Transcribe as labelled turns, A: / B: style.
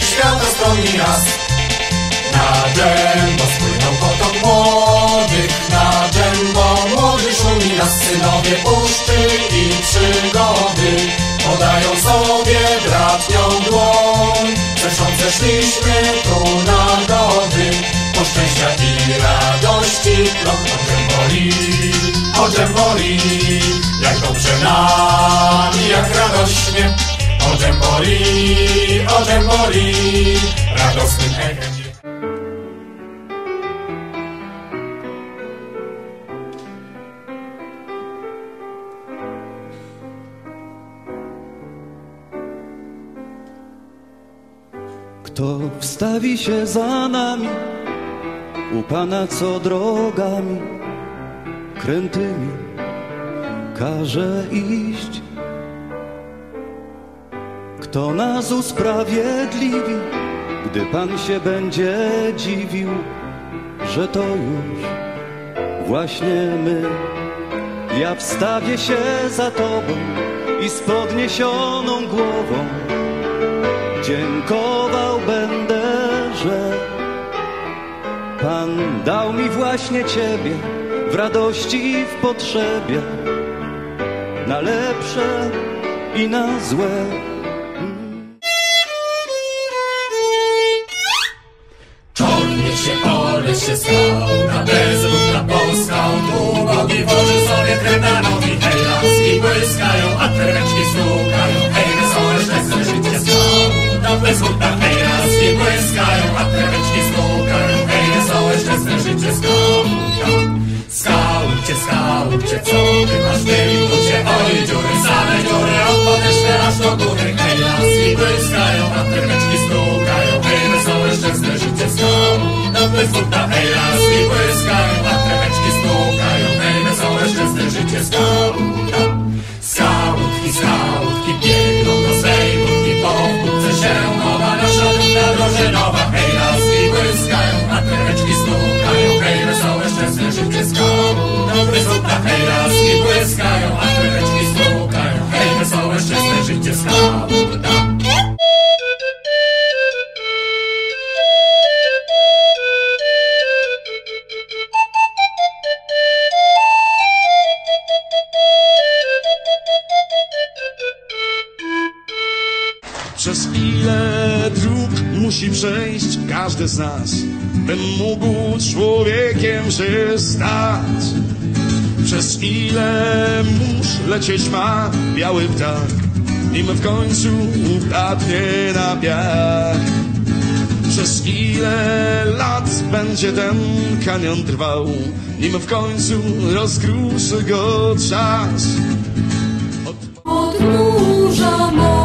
A: świata stroni raz. Na dębo spłynął potok młodych, na dębo młody szumi nas synowie puszczy i przygody. Podają sobie bratnią dłoń, zeszące szliśmy tu nagody. Po szczęścia i radości plon o dęboli, o dęboli, jak dobrze nam, jak radośnie. O dęboli, o dęboli, radosnym echem.
B: Kto wstawi się za nami, u Pana co drogami krętymi każe iść? Kto nas usprawiedliwi, gdy Pan się będzie dziwił, że to już właśnie my? Ja wstawię się za Tobą i z podniesioną głową dziękował będę, że Pan dał mi właśnie Ciebie w radości i w potrzebie, na lepsze i na złe.
A: Błyskają, a treweczki stukają, hej, wesołe szczęsne życie skał. Skałutki, skałutki biegną do sejmutki, po wkrótce się nowa nasza druga drużynowa.
C: Musi przejść każdy z nas, by mógł człowiekiem się stać? Przez ile mórz lecieć ma biały ptak, nim w końcu upadnie na piach? Przez ile lat będzie ten kanion trwał, nim w końcu rozkruszy go czas?
D: Podnóża moich gór